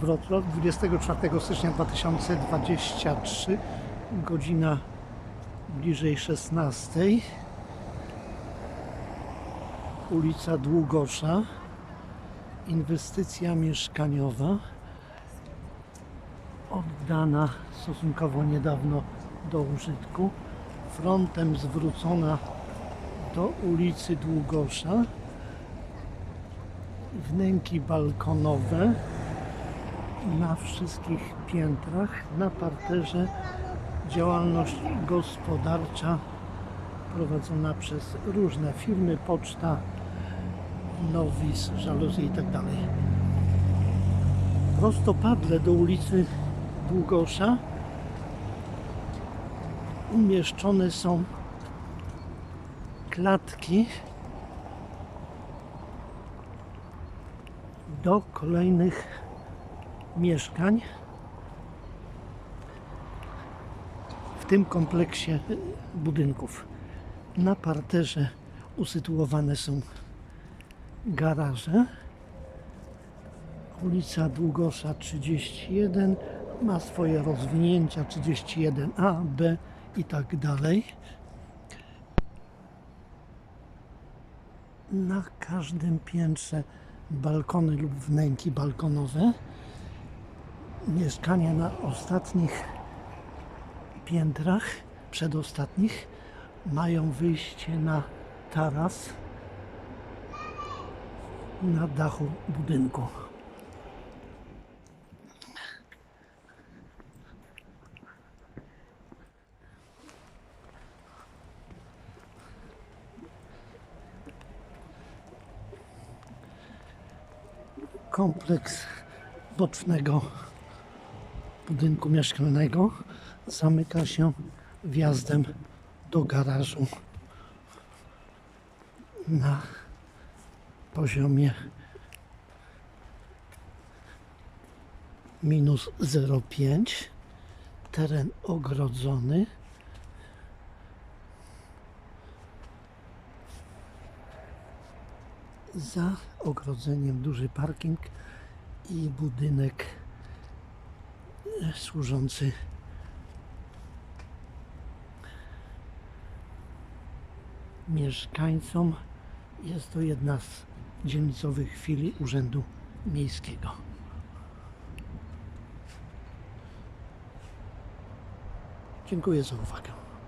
Wrocław 24 stycznia 2023 godzina bliżej 16 ulica Długosza inwestycja mieszkaniowa oddana stosunkowo niedawno do użytku frontem zwrócona do ulicy Długosza wnęki balkonowe na wszystkich piętrach, na parterze działalność gospodarcza prowadzona przez różne firmy, poczta, Nowis, żaluzje i tak. Prostopadle do ulicy Długosza umieszczone są klatki do kolejnych mieszkań w tym kompleksie budynków. Na parterze usytuowane są garaże. Ulica Długosza 31 ma swoje rozwinięcia 31A, B i tak dalej. Na każdym piętrze balkony lub wnęki balkonowe. Mieszkania na ostatnich piętrach, przedostatnich, mają wyjście na taras na dachu budynku. Kompleks bocznego budynku mieszkalnego. Zamyka się wjazdem do garażu. Na poziomie minus 0,5 teren ogrodzony. Za ogrodzeniem duży parking i budynek służący mieszkańcom. Jest to jedna z dzielnicowych filii Urzędu Miejskiego. Dziękuję za uwagę.